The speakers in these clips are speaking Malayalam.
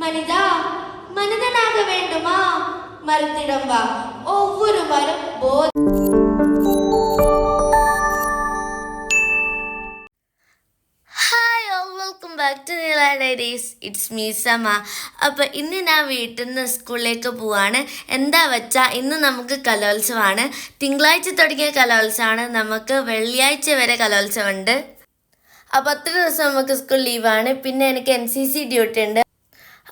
மனிதா மனிதனாக வேண்டுமா? மருந்திடம் வா ബാക്ക് ടു നീല ഡൈരീസ് ഇറ്റ്സ് മീ സമ അപ്പോൾ ഇന്ന് ഞാൻ വീട്ടിൽ നിന്ന് സ്കൂളിലേക്ക് പോവാണ്. എന്താ വെച്ചാൽ ഇന്ന് നമുക്ക് കലോത്സവമാണ്. തിങ്കളാഴ്ച തുടങ്ങിയ കലോത്സവമാണ്. നമുക്ക് വെള്ളിയാഴ്ച വരെ കലോത്സവമുണ്ട്. അപ്പോൾ അത്ര ദിവസം നമുക്ക് സ്കൂൾ ലീവാണ്. പിന്നെ എനിക്ക് എൻ സി സി ഡ്യൂട്ടി ഉണ്ട്.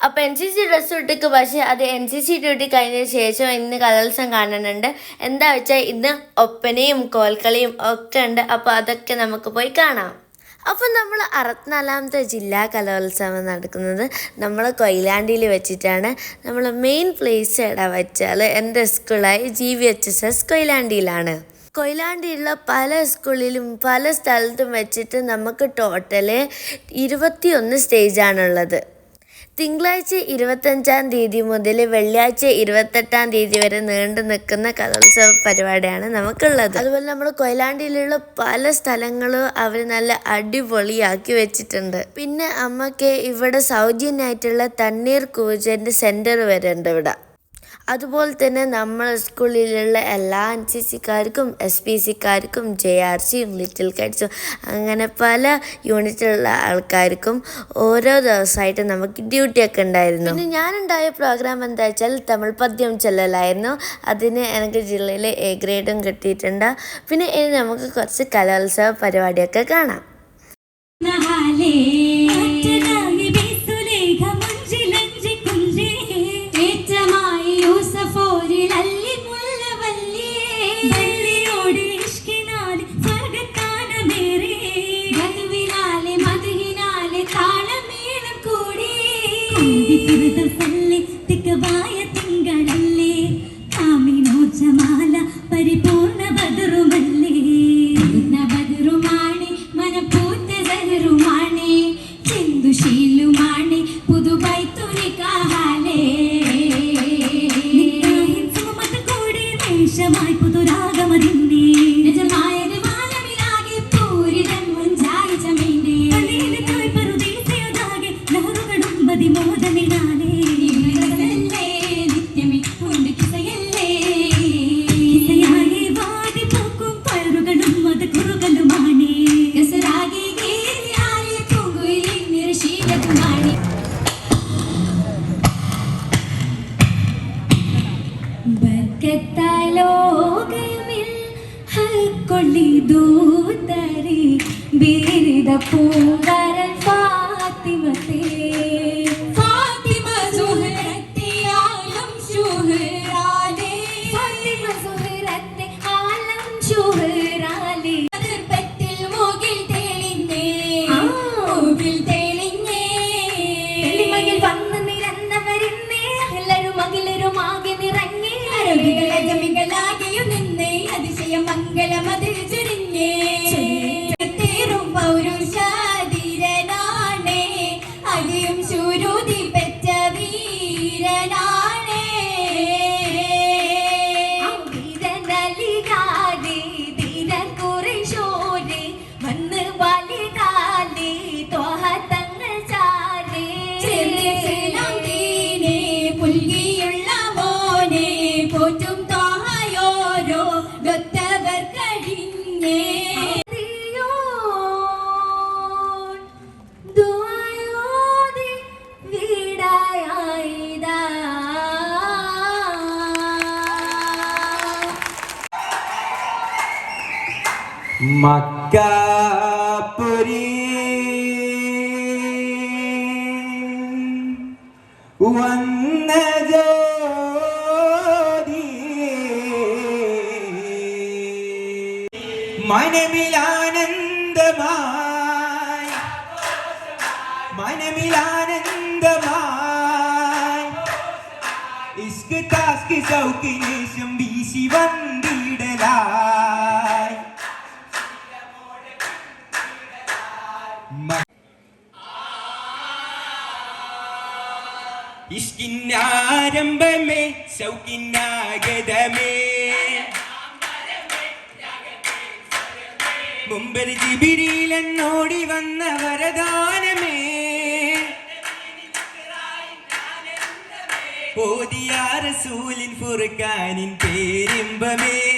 അപ്പോൾ എൻ സി സി ഡ്രസ്സ് ഇട്ടിക്ക് പക്ഷേ അത് എൻ സി സി ഡ്യൂട്ടി കഴിഞ്ഞ ശേഷം ഇന്ന് കലോത്സവം കാണാനുണ്ട്. എന്താ വെച്ചാൽ ഇന്ന് ഒപ്പനയും കോൽക്കളിയും ഒക്കെ ഉണ്ട്. അപ്പോൾ അതൊക്കെ നമുക്ക് പോയി കാണാം. അപ്പോൾ നമ്മൾ അറുപത്തിനാലാമത്തെ ജില്ലാ കലോത്സവം നടക്കുന്നത് നമ്മൾ കൊയിലാണ്ടിയിൽ വെച്ചിട്ടാണ്. നമ്മൾ മെയിൻ പ്ലേസ് എടാ വെച്ചാൽ എന്റെ സ്കൂളായി G V H S S കൊയിലാണ്ടിയിലാണ്. കൊയിലാണ്ടിയുള്ള പല സ്കൂളിലും പല സ്ഥലത്തും വെച്ചിട്ട് നമുക്ക് ടോട്ടൽ ഇരുപത്തിയൊന്ന് സ്റ്റേജാണുള്ളത് തിങ്കളാഴ്ച ഇരുപത്തഞ്ചാം തീയതി മുതൽ വെള്ളിയാഴ്ച ഇരുപത്തെട്ടാം തീയതി വരെ നീണ്ടു നിൽക്കുന്ന കലോത്സവ പരിപാടിയാണ് നമുക്കുള്ളത്. അതുപോലെ നമ്മൾ കൊയിലാണ്ടിയിലുള്ള പല സ്ഥലങ്ങളും അവർ നല്ല അടിപൊളിയാക്കി വെച്ചിട്ടുണ്ട്. പിന്നെ അമ്മയ്ക്ക് ഇവിടെ സൗജന്യമായിട്ടുള്ള തണ്ണീർ കൂജന്റെ സെന്റർ വരെ ഉണ്ട് ഇവിടെ. അതുപോലെ തന്നെ നമ്മളെ സ്കൂളിലുള്ള എല്ലാ എൻ സി സിക്കാർക്കും എസ് പി സിക്കാർക്കും ജെ ആർ സിയും ലിറ്റിൽ കൈറ്റ്സും അങ്ങനെ പല യൂണിറ്റുള്ള ആൾക്കാർക്കും ഓരോ ദിവസമായിട്ട് നമുക്ക് ഡ്യൂട്ടിയൊക്കെ ഉണ്ടായിരുന്നു. പിന്നെ ഞാനുണ്ടായ പ്രോഗ്രാം എന്താ വെച്ചാൽ തമിഴ് പദ്യം ചൊല്ലലായിരുന്നു. അതിന് എനിക്ക് ജില്ലയിൽ എ ഗ്രേഡും കിട്ടിയിട്ടുണ്ട്. പിന്നെ ഇനി നമുക്ക് കുറച്ച് കലോത്സവ പരിപാടിയൊക്കെ കാണാം. ബീരിത പൂങ്കരൻ ഫാത്തിമത്തെ. ഫാത്തിമ സുഹറത്തെ ആലം ശുഹറാലേ ഫാത്തിമ സുഹൃത്തെ ആലം ശുഹറാലേ അതിർപ്പത്തിൽ മുകിൽ തെളിഞ്ഞേ. മുകിൽ തെളിഞ്ഞേ. തെളിമകിൽ വന്ന് നിരന്നവരിന്നേ. എല്ലാരും മകിലരുമാകെ നിറഞ്ഞേ. അരവികളജമികളാകെയും നിന്നേ. അതിശയ മംഗളമതിൽ മക്കാപുരി. വന്ന ജോതി. മനമിലാനന്ദമായി. മനമിലാനന്ദമായി. ഇസ്ക് താസ്ക് സൗക്കിനേശം വീശി വന്നിടലായി ഇഷ്കിന്നാരംഭമേ സൗകിന്നാഗതമേ മുമ്പത് ജിബിരിയിലെന്നോടി വന്ന വരദാനമേ. ഓതിയാ റസൂലിൻ ഫുർഖാനിൻ പേരിമ്പമേ.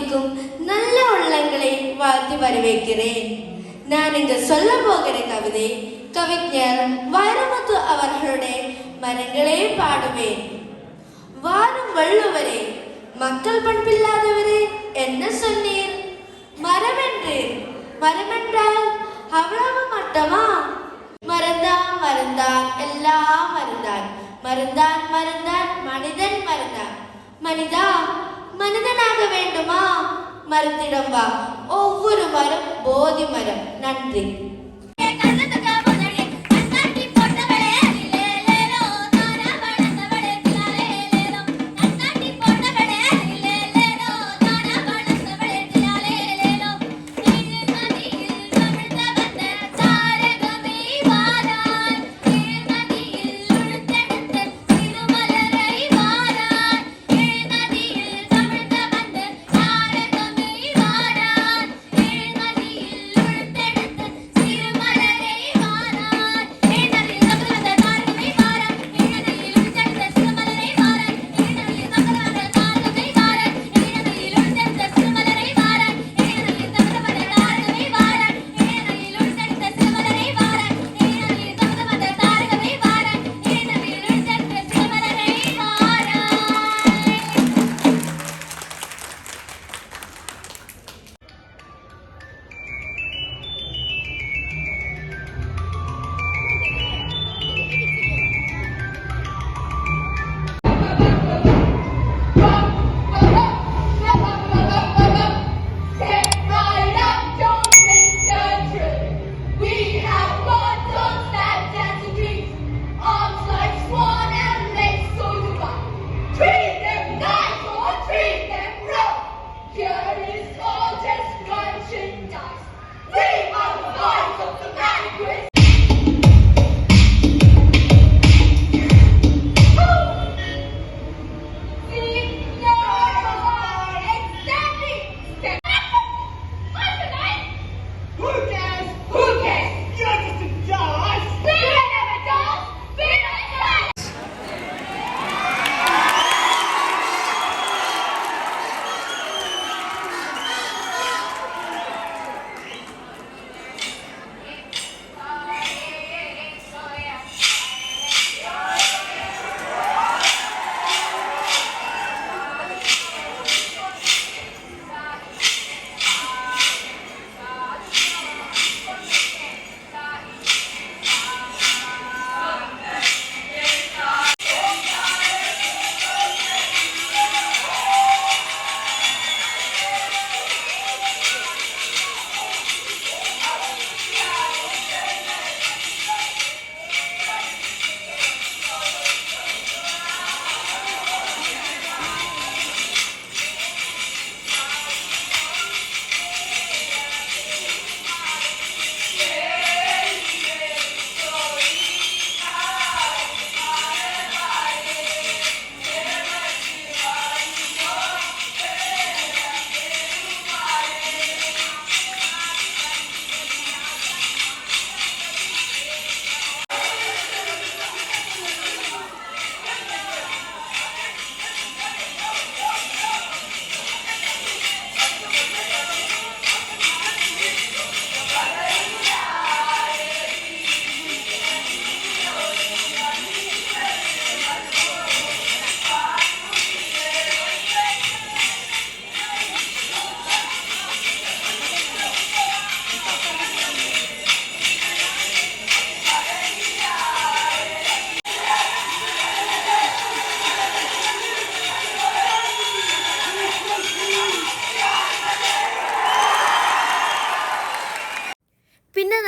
மதிக்கும் நல்ல உள்ளங்களை வாழ்த்தி வரவேற்கிறேன். நான் இங்கு சொல்ல போகிற கவிதை கவிஞர் வைரமுத்து அவர்களுடைய மரங்களே பாடுவேன் வாரும் வள்ளுவரே மக்கள் பண்பில்லாதவரே என்ன சொன்னீர்? மரமென்றீர் மரமென்றால் அவ்வளவு மட்டமா? மறந்தான் மறந்தான் எல்லாம் மறந்தான். மறந்தான் மறந்தான் மனிதன் மறந்தான். மனிதா மனிதனாக வேண்டுமா? മരത്തിടം വാ ഒവ്വൊരു മരം ബോധിമരം നന്ദി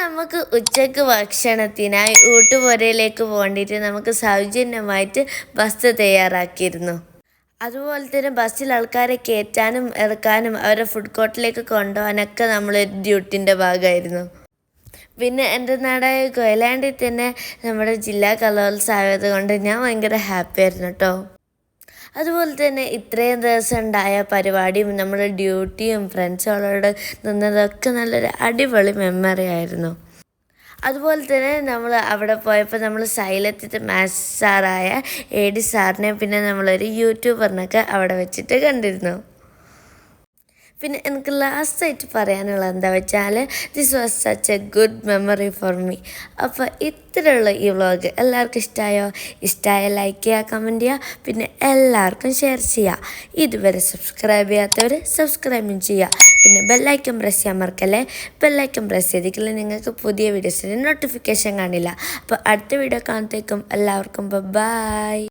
നമുക്ക് ഉച്ചയ്ക്ക് ഭക്ഷണത്തിനായി ഊട്ടുപുരയിലേക്ക് പോകേണ്ടിയിട്ട് നമുക്ക് സൗജന്യമായിട്ട് ബസ് തയ്യാറാക്കിയിരുന്നു. അതുപോലെ തന്നെ ബസ്സിൽ ആൾക്കാരെ കയറ്റാനും ഇറക്കാനും അവരെ ഫുഡ് കോർട്ടിലേക്ക് കൊണ്ടുപോകാനൊക്കെ നമ്മളൊരു ഡ്യൂട്ടിന്റെ ഭാഗമായിരുന്നു. പിന്നെ എന്റെ നാടായ കൊയിലാണ്ടിൽ തന്നെ നമ്മുടെ ജില്ലാ കലോത്സവമായത് കൊണ്ട് ഞാൻ ഭയങ്കര ഹാപ്പി ആയിരുന്നു കേട്ടോ. അതുപോലെ തന്നെ ഇത്രയും ദിവസം ഉണ്ടായ പരിപാടിയും നമ്മുടെ ഡ്യൂട്ടിയും ഫ്രണ്ട്സുകളോട് നിന്നതൊക്കെ നല്ലൊരു അടിപൊളി മെമ്മറി ആയിരുന്നു. അതുപോലെ തന്നെ നമ്മൾ അവിടെ പോയപ്പോൾ നമ്മൾ സൈലത്തിന്റെ മാത്സ് സാറായ എ ഡി സാറിനെ പിന്നെ നമ്മളൊരു യൂട്യൂബറിനൊക്കെ അവിടെ വെച്ചിട്ട് കണ്ടിരുന്നു. പിന്നെ എനിക്ക് ലാസ്റ്റായിട്ട് പറയാനുള്ളത് എന്താ വെച്ചാൽ this was such a good memory for me അപ്പോൾ ഇത്രയുള്ള ഈ വ്ളോഗ് എല്ലാവർക്കും ഇഷ്ടമായോ ഇഷ്ടമായ ലൈക്ക് ചെയ്യുക കമന്റ് ചെയ്യുക പിന്നെ എല്ലാവർക്കും ഷെയർ ചെയ്യുക ഇതുവരെ സബ്സ്ക്രൈബ് ചെയ്യാത്തവർ സബ്സ്ക്രൈബും ചെയ്യുക പിന്നെ ബെല്ലൈക്കൺ പ്രസ് ചെയ്യാൻ മറക്കല്ലേ? ബെല്ലൈക്കൺ പ്രസ് ചെയ്തിട്ടില്ല നിങ്ങൾക്ക് പുതിയ വീഡിയോസിന് നോട്ടിഫിക്കേഷൻ കാണില്ല. അപ്പോൾ അടുത്ത വീഡിയോ കാണത്തേക്കും എല്ലാവർക്കും ബൈ